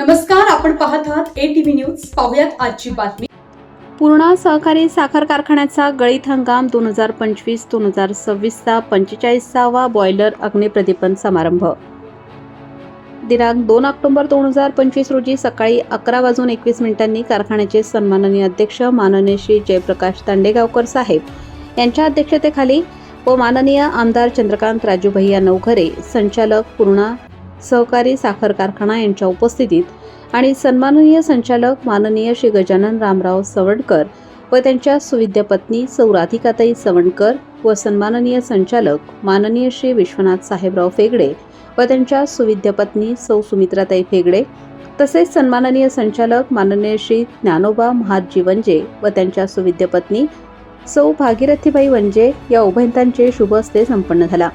नमस्कार आपण पाहत आहात ए टीव्ही न्यूज पाहुयात आजची बातमी. पूर्णा सहकारी साखर कारखान्याचा गळीत हंगाम दोन हजार पंचवीस दोन हजार सव्वीसचा पंचेचाळीसावा बॉयलर अग्निप्रदीपन समारंभ. दिनांक दोन ऑक्टोबर दोन हजार पंचवीस रोजी सकाळी अकरा वाजून एकवीस मिनिटांनी कारखान्याचे सन्माननीय अध्यक्ष माननीय श्री जयप्रकाश तांडेगावकर साहेब यांच्या अध्यक्षतेखाली व माननीय आमदार चंद्रकांत राजूभैया नवघरे संचालक पूर्णा सहकारी साखर कारखाना यांच्या उपस्थितीत आणि सन्माननीय संचालक माननीय श्री गजानन रामराव सवणकर व त्यांच्या सुविद्य पत्नी सौ राधिकाताई सवणकर व सन्माननीय संचालक माननीय श्री विश्वनाथ साहेबराव फेगडे व त्यांच्या सुविद्य पत्नी सौ सुमित्राताई फेगडे तसेच सन्माननीय संचालक माननीय श्री ज्ञानोबा महादजी वंजे व त्यांच्या सुविद्य पत्नी सौ भागीरथीबाई वंजे या उभयतांचे शुभ हस्ते संपन्न झाला.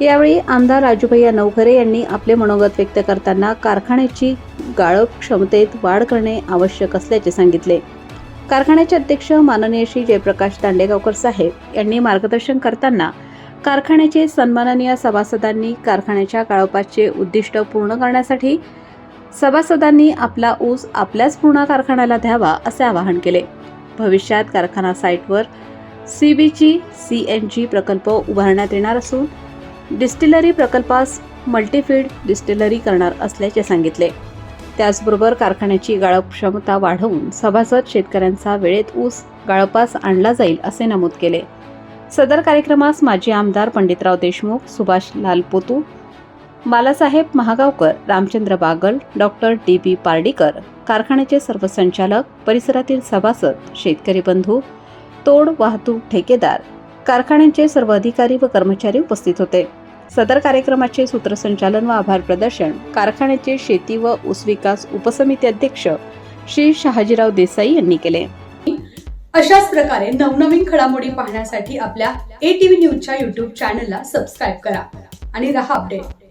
यावेळी आमदार राजूभैया नवघरे यांनी आपले मनोगत व्यक्त करताना कारखान्याची गाळप क्षमतेत वाढ करणे आवश्यक असल्याचे सांगितले. कारखान्याचे अध्यक्ष माननीय श्री जयप्रकाश दांडेगावकर साहेब यांनी मार्गदर्शन करताना कारखान्याचे सन्माननीय सभासदांनी कारखान्याच्या गाळपाचे उद्दिष्ट पूर्ण करण्यासाठी सभासदांनी आपला ऊस आपल्याच पूर्ण कारखान्याला द्यावा असे आवाहन केले. भविष्यात कारखाना साईटवर सीबीजी सी एन जी प्रकल्प उभारण्यात येणार असून डिस्टिलरी प्रकल्पास मल्टीफीड डिस्टिलरी करणार असल्याचे सांगितले. त्याचबरोबर कारखान्याची गाळप क्षमता वाढवून सभासद शेतकऱ्यांचा वेळेत ऊस गाळपास आणला जाईल असे नमूद केले. सदर कार्यक्रमास माजी आमदार Panditrao Deshmukh Subhash Lalpotu Balasaheb Mahagaonkar Ramchandra Bagal doctor D B Pardikar कारखान्याचे सर्व संचालक परिसरातील सभासद शेतकरी बंधू तोड वाहतूक ठेकेदार कारखान्यांचे सर्व अधिकारी व कर्मचारी उपस्थित होते. सदर कार्यक्रमाचे सूत्रसंचालन व आभार प्रदर्शन कारखान्याचे शेती व ऊस विकास उपसमिती अध्यक्ष श्री शहाजीराव देसाई यांनी केले. अशाच प्रकारे नवनवीन घडामोडी पाहण्यासाठी आपल्या ए टीव्ही न्यूजच्या युट्यूब चॅनलला सबस्क्राईब करा आणि रहा अपडेट